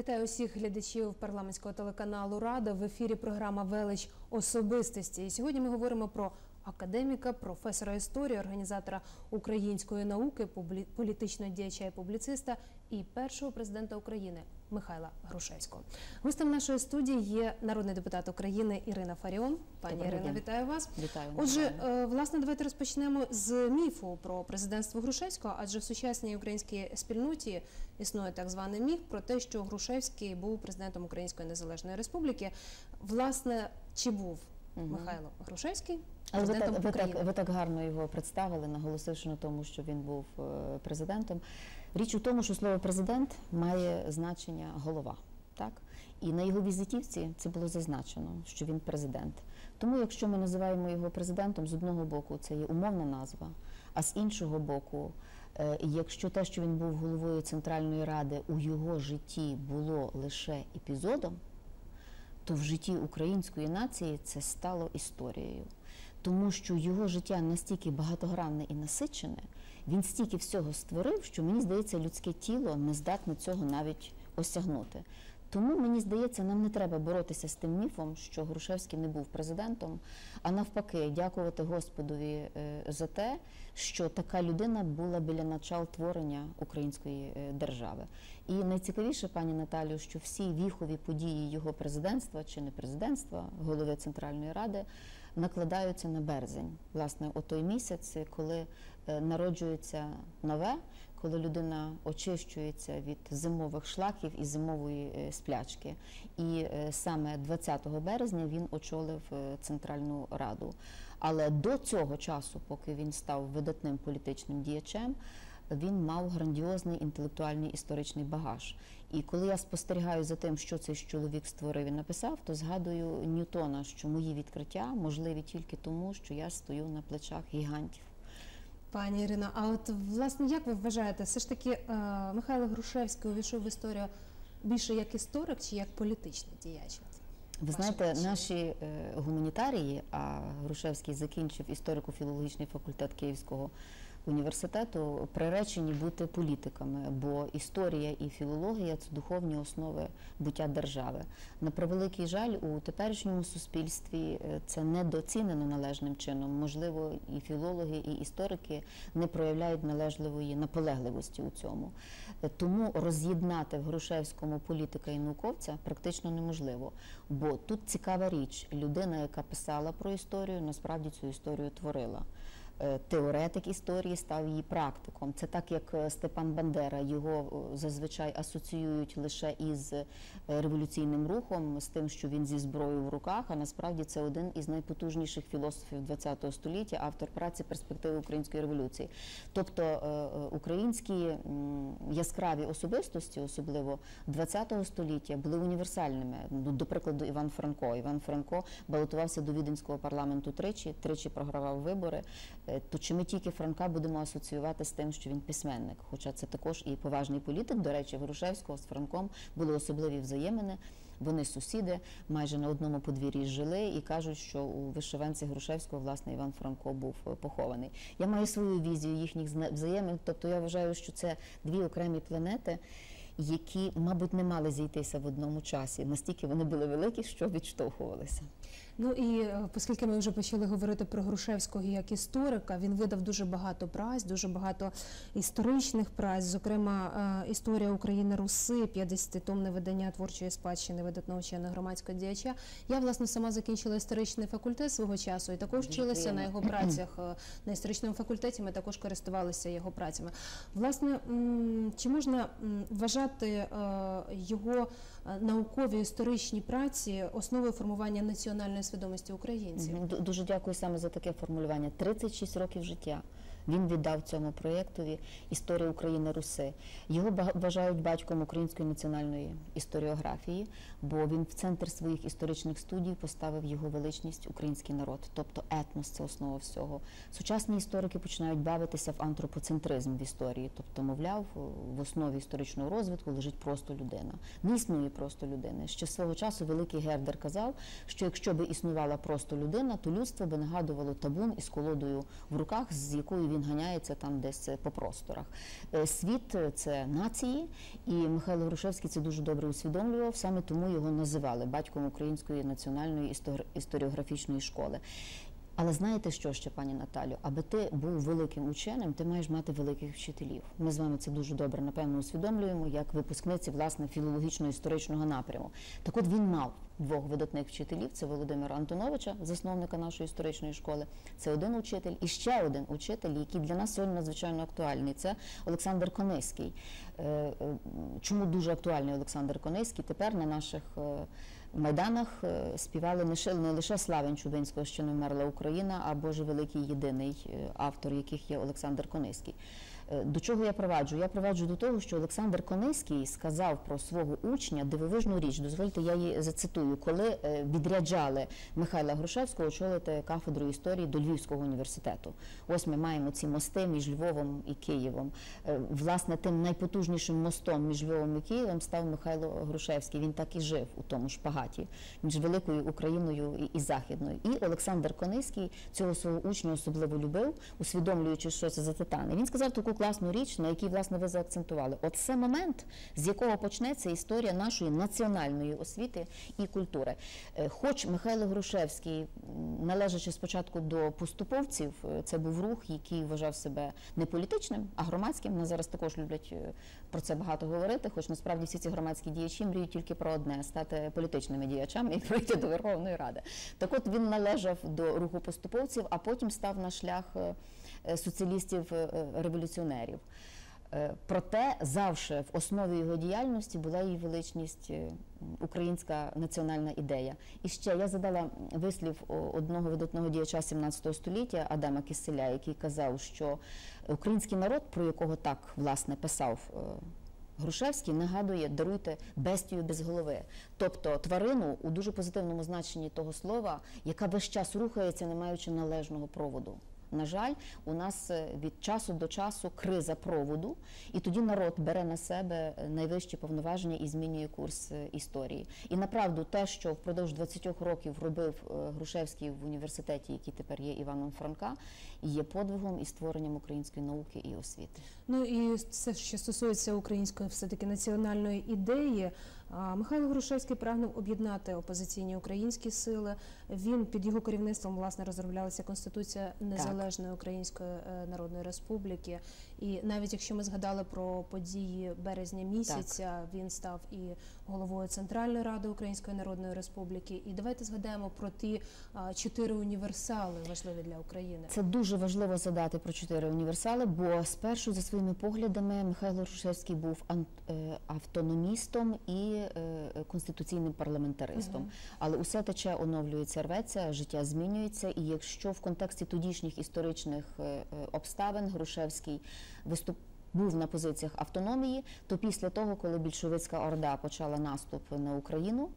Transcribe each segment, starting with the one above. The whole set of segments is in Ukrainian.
Вітаю усіх глядачів парламентського телеканалу Рада. В ефірі програма Велич особистості. І сьогодні ми говоримо про академіка, професора історії, організатора української науки, політичного діяча і публіциста і першого президента України Михайла Грушевського. Гостем нашої студії є народний депутат України Ірина Фаріон. Пані Доброго Ірина, дня. вітаю вас. Вітаю. Отже, е, власне, давайте розпочнемо з міфу про президентство Грушевського, адже в сучасній українській спільноті існує так званий міф про те, що Грушевський був президентом Української Незалежної Республіки. Власне, чи був. Михайло Грушевський Але ви так, ви, так, ви так гарно його представили, наголосивши на тому, що він був е, президентом. Річ у тому, що слово президент має значення голова. Так? І на його візитівці це було зазначено, що він президент. Тому, якщо ми називаємо його президентом, з одного боку це є умовна назва, а з іншого боку, е, якщо те, що він був головою Центральної Ради, у його житті було лише епізодом, то в житті української нації це стало історією. Тому що його життя настільки багатогранне і насичене, він стільки всього створив, що мені здається, людське тіло не здатне цього навіть осягнути. Тому мені здається, нам не треба боротися з тим міфом, що Грушевський не був президентом, а навпаки, дякувати Господові е, за те, що така людина була біля начал творення української е, держави. І найцікавіше, пані Наталію, що всі віхові події його президентства чи не президентства, голови Центральної Ради, накладаються на березень. Власне, о той місяць, коли е, народжується нове, коли людина очищується від зимових шлаків і зимової е, сплячки. І е, саме 20 березня він очолив е, Центральну Раду. Але до цього часу, поки він став видатним політичним діячем, він мав грандіозний інтелектуальний історичний багаж. І коли я спостерігаю за тим, що цей чоловік створив і написав, то згадую Ньютона, що мої відкриття можливі тільки тому, що я стою на плечах гігантів. Пані Ірина, а от власне як ви вважаєте, все ж таки е, Михайло Грушевський увійшов в історію більше як історик чи як політичний діяч? Ви знаєте, наші е, гуманітарії, а Грушевський закінчив історико-філологічний факультет Київського університету, приречені бути політиками, бо історія і філологія це духовні основи буття держави. На превеликий жаль, у теперішньому суспільстві е, це недоцінено належним чином. Можливо, і філологи, і історики не проявляють належливої наполегливості у цьому. Е, Тому роз'єднати в Грушевському політика і науковця практично неможливо. Бо тут цікава річ: людина, яка писала про історію, насправді цю історію творила. Е, Теоретик історії став її практиком. Це так, як е, Степан Бандера його е, зазвичай асоціюють лише із революційним рухом, з тим, що він зі зброєю в руках. А насправді це один із найпотужніших філософів ХХ століття, автор праці перспективи української революції. Тобто українські яскраві особистості, особливо ХХ століття, були універсальними. Ну, до прикладу, Іван Франко. Іван Франко балотувався до віденського парламенту тричі, тричі програвав вибори. Е, То чи ми тільки Франка будемо асоціювати з тим, що він письменник? Хоча це також і поважний політик. До речі, Грушевського з Франком були особливі взаємини. Вони сусіди майже на одному подвір'ї жили і кажуть, що у вишиванці Грушевського власне Іван Франко був е, похований. Я маю свою візію їхніх взаємин. Тобто я вважаю, що це дві окремі планети. Які, мабуть, не мали зійтися в одному часі, настільки вони були великі, що відштовхувалися. Ну і е, оскільки ми вже почали говорити про Грушевського як історика, він видав дуже багато праць, дуже багато історичних праць, зокрема е, історія України Руси, 50-томне видання творчої спадщини видатного вченого громадського діяча. Я власне сама закінчила історичний факультет свого часу і також вчилася на його працях е, на історичному факультеті. Ми також користувалися його працями. Власне, чи можна вважати його наукові історичні праці основою формування національної свідомості українців? Дуже дякую саме за таке формулювання. 36 років життя. Він віддав цьому проєктові історія України Руси. Його вважають батьком української національної історіографії, бо він в центр своїх історичних студій поставив його величність український народ, тобто етнос це основа всього. Сучасні історики починають бавитися в антропоцентризм в історії, тобто, мовляв, в основі історичного розвитку лежить просто людина. Не існує просто людини. Ще свого часу великий Гердер казав, що якщо би існувала просто людина, то людство би нагадувало табун із колодою в руках, з якою він ганяється там десь по просторах. Е, Світ е, це нації, і Михайло Грушевський це дуже добре усвідомлював. Саме тому його називали батьком Української національної істор- історіографічної школи. Але знаєте що ще, пані Наталю? Аби ти був великим ученим, ти маєш мати великих вчителів. Ми з вами це дуже добре, напевно, усвідомлюємо, як випускниці власне філологічно-історичного напряму. Так от він мав двох видатних вчителів: це Володимира Антоновича, засновника нашої історичної школи. Це один учитель, і ще один учитель, який для нас сьогодні надзвичайно актуальний. Це Олександр Кониський. Е, е, Чому дуже актуальний Олександр Кониський? Тепер на наших е, майданах е, співали не лише Славен Чубинського, що не вмерла Україна, а Боже великий єдиний е, автор, яких є Олександр Кониський. Е, До чого я проваджу? Я проваджу до того, що Олександр Кониський сказав про свого учня дивовижну річ. Дозвольте, я її зацитую, коли е, відряджали Михайла Грушевського очолити кафедру історії до Львівського університету. Ось ми маємо ці мости між Львовом і Києвом. Е, Власне, тим найпотужнішим мостом між Львовом і Києвом став Михайло Грушевський. Він так і жив у тому шпагаті між великою Україною і, Західною. І Олександр Кониський цього свого учня особливо любив, усвідомлюючи, що це за титани. Він сказав таку класну річ, на якій власне ви заакцентували. От це момент, з якого почнеться історія нашої національної освіти і культури. Е, Хоч Михайло Грушевський, належачи спочатку до поступовців, е, це був рух, який вважав себе не політичним, а громадським. Вони зараз також люблять е, про це багато говорити. Хоч насправді всі ці громадські діячі мріють тільки про одне стати політичними діячами і пройти до Верховної Ради. Так от він належав до руху поступовців, а потім став на шлях е, е, соціалістів-революціонерів. Е, Проте завжди в основі його діяльності була її величність е, українська національна ідея. І ще я задала вислів одного видатного діяча 17 століття Адама Киселя, який казав, що український народ, про якого так власне писав. е, Грушевський нагадує, даруйте бестію без голови, тобто тварину у дуже позитивному значенні того слова, яка весь час рухається, не маючи належного проводу. На жаль, у нас е, від часу до часу криза проводу, і тоді народ бере на себе найвищі повноваження і змінює курс е, історії. І направду те, що впродовж 20 років робив е, Грушевський в університеті, який тепер є Іваном Франка, є подвигом і створенням української науки і освіти. Ну і це, що стосується української все-таки національної ідеї. Михайло Грушевський прагнув об'єднати опозиційні українські сили. Він під його керівництвом власне розроблялася конституція незалежної Української е, Народної Республіки. І навіть якщо ми згадали про події березня місяця, він став і головою Центральної ради Української Народної Республіки. І давайте згадаємо про ті чотири універсали важливі для України. Це дуже важливо задати про чотири універсали, бо спершу за своїми поглядами Михайло Грушевський був е, автономістом і е, конституційним парламентаристом. Але усе тече, оновлюється, рветься, життя змінюється. І якщо в контексті тодішніх історичних е, обставин Грушевський виступ. Був на позиціях автономії, то після того, коли більшовицька орда почала наступ на Україну,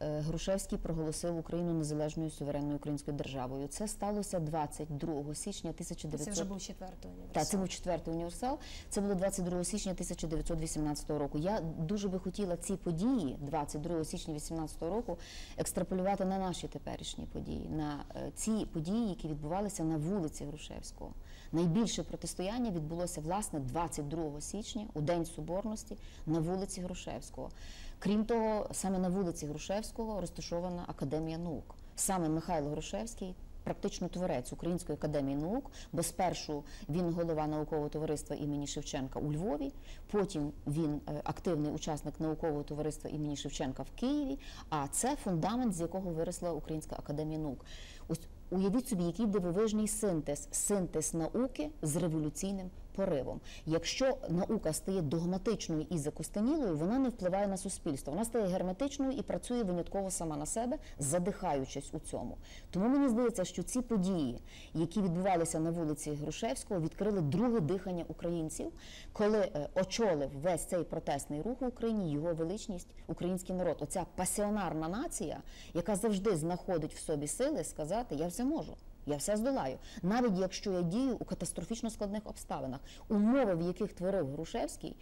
Грушевський проголосив Україну незалежною суверенною українською державою. Це сталося 22 січня 1900... Це вже був четвертий універсал. Так, це був четвертий універсал. Це було 22 січня 1918 року. Я дуже би хотіла ці події 22 січня 18 року екстраполювати на наші теперішні події, на е, ці події, які відбувалися на вулиці Грушевського. Найбільше протистояння відбулося власне 22 січня у день соборності на вулиці Грушевського. Крім того, саме на вулиці Грушевського розташована академія наук. Саме Михайло Грушевський практично творець Української академії наук, бо спершу він голова наукового товариства імені Шевченка у Львові, потім він е, активний учасник наукового товариства імені Шевченка в Києві. А це фундамент, з якого виросла Українська академія наук. Ось уявіть собі, який дивовижний синтез, синтез науки з революційним поривом. Якщо наука стає догматичною і закостенілою, вона не впливає на суспільство. Вона стає герметичною і працює винятково сама на себе, задихаючись у цьому. Тому мені здається, що ці події, які відбувалися на вулиці Грушевського, відкрили друге дихання українців, коли е, очолив весь цей протестний рух в Україні його величність, український народ. Оця пасіонарна нація, яка завжди знаходить в собі сили сказати Я все можу. Я все здолаю, навіть якщо я дію у катастрофічно складних обставинах, умови, в яких творив Грушевський,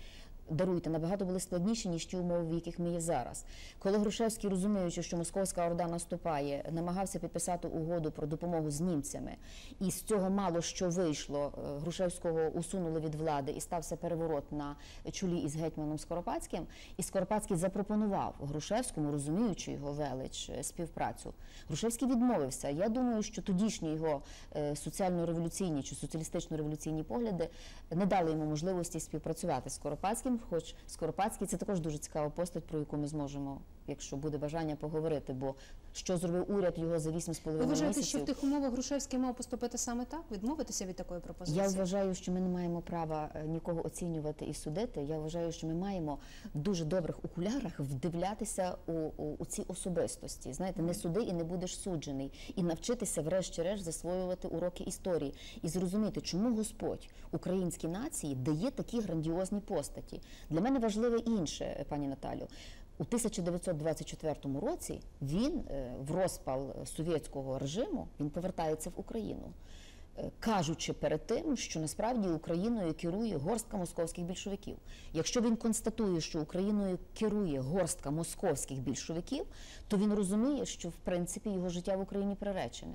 даруйте, набагато були складніші, ніж ті умови, в яких ми є зараз. Коли Грушевський, розуміючи, що Московська Орда наступає, намагався підписати угоду про допомогу з німцями, і з цього мало що вийшло, е, Грушевського усунули від влади і стався переворот на чолі із гетьманом Скоропадським. І Скоропадський запропонував Грушевському, розуміючи його велич, е, співпрацю. Грушевський відмовився. Я думаю, що тодішні його е, соціально-революційні чи соціалістично-революційні погляди не дали йому можливості співпрацювати з Скоропадським. Хоч Скоропадський. Це також дуже цікава постать, про яку ми зможемо, якщо буде бажання, поговорити. Бо що зробив уряд його за 8,5 Ви вважаєте, місяців? що в тих умовах Грушевський мав поступити саме так, відмовитися від такої пропозиції? Я вважаю, що ми не маємо права е, нікого оцінювати і судити. Я вважаю, що ми маємо в дуже добрих окулярах вдивлятися у, у, у ці особистості. Знаєте, не суди і не будеш суджений, і навчитися, врешті-решт, засвоювати уроки історії і зрозуміти, чому Господь українській нації дає такі грандіозні постаті. Для мене важливе інше, пані Наталю. У 1924 році він е, в розпал совєтського режиму він повертається в Україну е, кажучи перед тим, що насправді Україною керує горстка московських більшовиків. Якщо він констатує, що Україною керує горстка московських більшовиків, то він розуміє, що в принципі його життя в Україні приречене.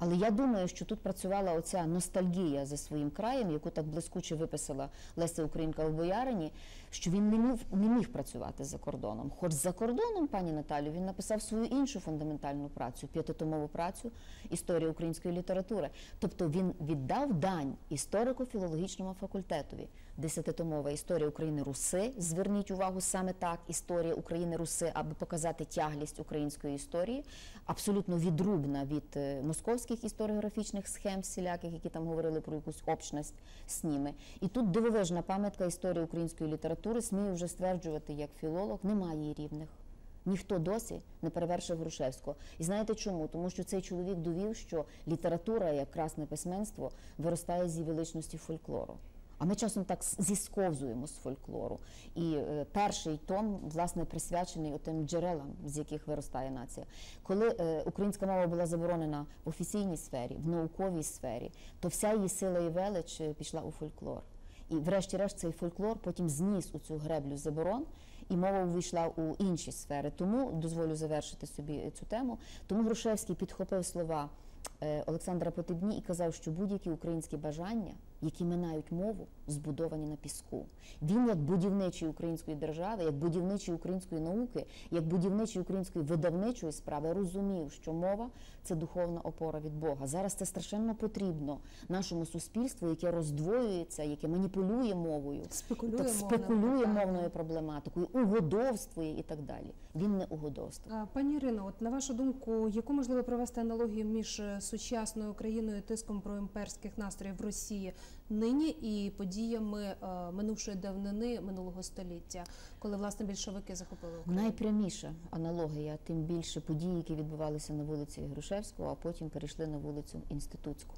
Але я думаю, що тут працювала оця ностальгія за своїм краєм, яку так блискуче виписала Леся Українка в Боярині, що він не міг, не міг працювати за кордоном. Хоч за кордоном, пані Наталю, він написав свою іншу фундаментальну працю, п'ятитомову працю Історія української літератури. Тобто він віддав дань історико-філологічному факультетові. Десятитомова історія України Руси. Зверніть увагу саме так, історія України Руси, аби показати тяглість української історії, абсолютно відрубна від е, московських історіографічних схем, всіляких, які там говорили про якусь общність з ними. І тут дивовижна пам'ятка історії української літератури. Смію вже стверджувати, як філолог, немає її рівних. Ніхто досі не перевершив Грушевського. І знаєте чому? Тому що цей чоловік довів, що література, як красне письменство, виростає зі величності фольклору. А ми часом так зісковзуємо з фольклору. І е, перший том, власне, присвячений тим джерелам, з яких виростає нація. Коли е, українська мова була заборонена в офіційній сфері, в науковій сфері, то вся її сила і велич е, пішла у фольклор. І, врешті-решт, цей фольклор потім зніс у цю греблю заборон, і мова увійшла у інші сфери. Тому дозволю завершити собі цю тему. Тому Грушевський підхопив слова е, Олександра Потебні і казав, що будь-які українські бажання, які минають мову, збудовані на піску. Він, як будівничий української держави, як будівничий української науки, як будівничий української видавничої справи, розумів, що мова це духовна опора від Бога. Зараз це страшенно потрібно нашому суспільству, яке роздвоюється, яке маніпулює мовою, Спекулює так, спекулює мовною проблематикою, угодовствує і так далі. Він не угодовствує. Пані Ірино, от на вашу думку, яку можливо провести аналогію між е, сучасною Україною і тиском проімперських настроїв в Росії нині і подіями е, минувшої давнини минулого століття, коли власне більшовики захопили Україну? Найпряміша аналогія, тим більше події, які відбувалися на вулиці Грушевського, а потім перейшли на вулицю Інститутську.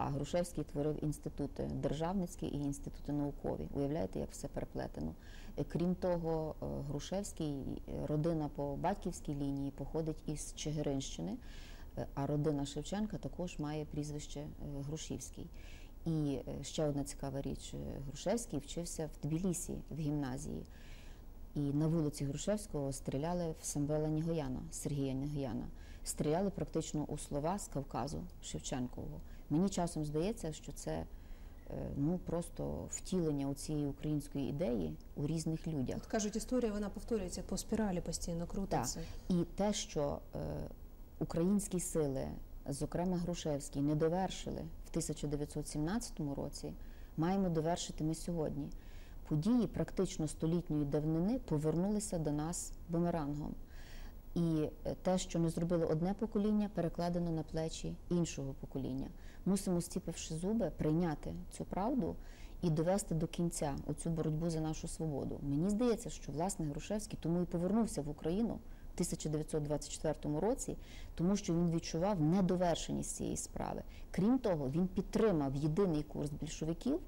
А Грушевський творив інститути державницькі і інститути наукові. Уявляєте, як все переплетено. Е, Крім того, е, Грушевський, е, родина по батьківській лінії походить із Чигиринщини, а родина Шевченка також має прізвище Грушівський. І ще одна цікава річ: Грушевський вчився в Тбілісі в гімназії. І на вулиці Грушевського стріляли в Самвела Нігояна, Сергія Нігояна. Стріляли практично у слова з Кавказу Шевченкового. Мені часом здається, що це е, ну просто втілення цієї української ідеї у різних людях. От кажуть, історія вона повторюється по спіралі, постійно крутиться. І те, що е, українські сили, зокрема Грушевський, не довершили в 1917 році, маємо довершити ми сьогодні. Події практично столітньої давнини повернулися до нас бумерангом. І е, те, що не зробило одне покоління, перекладено на плечі іншого покоління. Мусимо, стіпивши зуби, прийняти цю правду і довести до кінця оцю боротьбу за нашу свободу. Мені здається, що власне Грушевський тому і повернувся в Україну в 1924 році, тому що він відчував недовершеність цієї справи. Крім того, він підтримав єдиний курс більшовиків.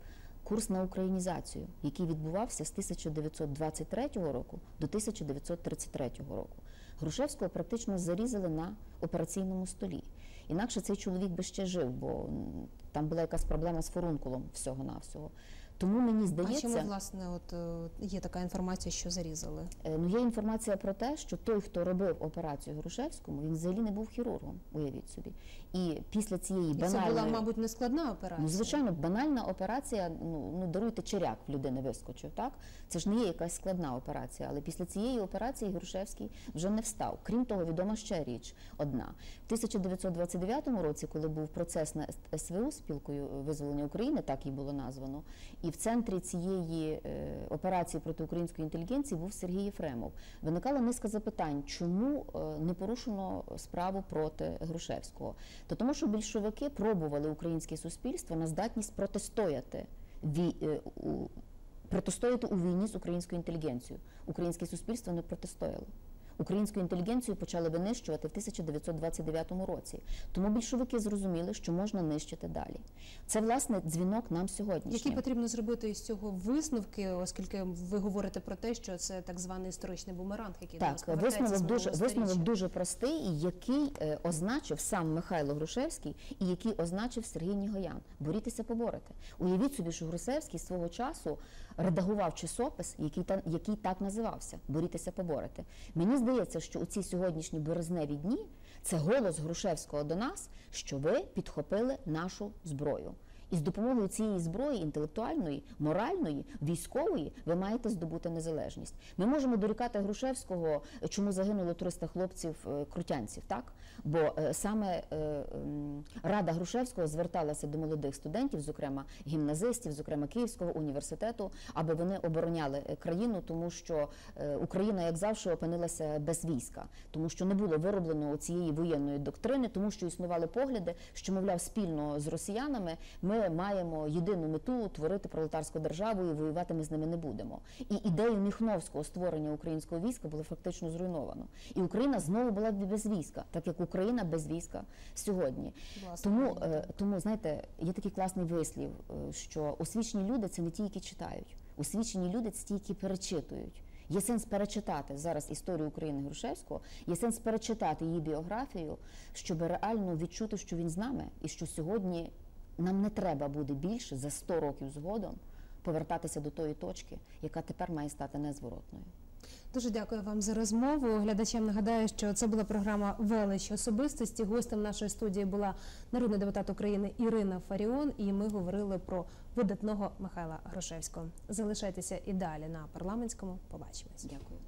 Курс на українізацію, який відбувався з 1923 року до 1933 року. Грушевського практично зарізали на операційному столі. Інакше цей чоловік би ще жив, бо там була якась проблема з форункулом всього-навсього. Тому мені здається, А чому власне от е, є така інформація, що зарізали? Е, Ну, є інформація про те, що той, хто робив операцію Грушевському, він взагалі не був хірургом, уявіть собі. І після цієї І це була, мабуть, не складна операція. Ну, звичайно, банальна операція, ну, ну даруйте черяк в людини вискочив, так? Це ж не є якась складна операція, але після цієї операції Грушевський вже не встав. Крім того, відома ще річ одна. В 1929 році, коли був процес на СВУ спілкою визволення України, так її було названо, і в центрі цієї е, операції проти української інтелігенції був Сергій Єфремов. Виникала низка запитань, чому е, не порушено справу проти Грушевського? То тому, що більшовики пробували українське суспільство на здатність протистояти е, протистояти у війні з українською інтелігенцією. Українське суспільство не протистояло. Українську інтелігенцію почали винищувати в 1929 році. Тому більшовики зрозуміли, що можна нищити далі. Це власне дзвінок нам сьогодні. Які потрібно зробити із цього висновки, оскільки ви говорите про те, що це так званий історичний бумеранг, який до нас Так, повертається висновок дуже висновок сторіччя. дуже простий, який е, означив сам Михайло Грушевський і який означив Сергій Нігоян. Борітеся, поборете. Уявіть собі, що Грушевський свого часу редагував часопис, який та який так називався Борітеся, поборете. Мені здається, що у ці сьогоднішні березневі дні це голос Грушевського до нас, що ви підхопили нашу зброю. І з допомогою цієї зброї інтелектуальної, моральної, військової ви маєте здобути незалежність. Ми можемо дорікати Грушевського, чому загинуло 300 хлопців е, крутянців, так? Бо е, саме е, Рада Грушевського зверталася до молодих студентів, зокрема гімназистів, зокрема Київського університету, аби вони обороняли е, країну, тому що Україна, як завжди, опинилася без війська, тому що не було вироблено цієї воєнної доктрини, тому що існували погляди, що мовляв спільно з росіянами ми маємо єдину мету творити пролетарську державу і воювати ми з ними не будемо. І ідею Міхновського створення українського війська було фактично зруйновано. І Україна знову була без війська, так як Україна без війська сьогодні. Власне, Тому, е, тому знаєте, є такий класний вислів, е, що освічені люди це не ті, які читають. Освічені люди це ті, які перечитують. Є сенс перечитати зараз історію України Грушевського, є сенс перечитати її біографію, щоб реально відчути, що він з нами, і що сьогодні нам не треба буде більше за 100 років згодом повертатися до тої точки, яка тепер має стати незворотною. Дуже дякую вам за розмову. Глядачам нагадаю, що це була програма Велич особистості. Гостем нашої студії була народний депутат України Ірина Фаріон, і ми говорили про видатного Михайла Грошевського. Залишайтеся і далі на парламентському. Побачимось. Дякую.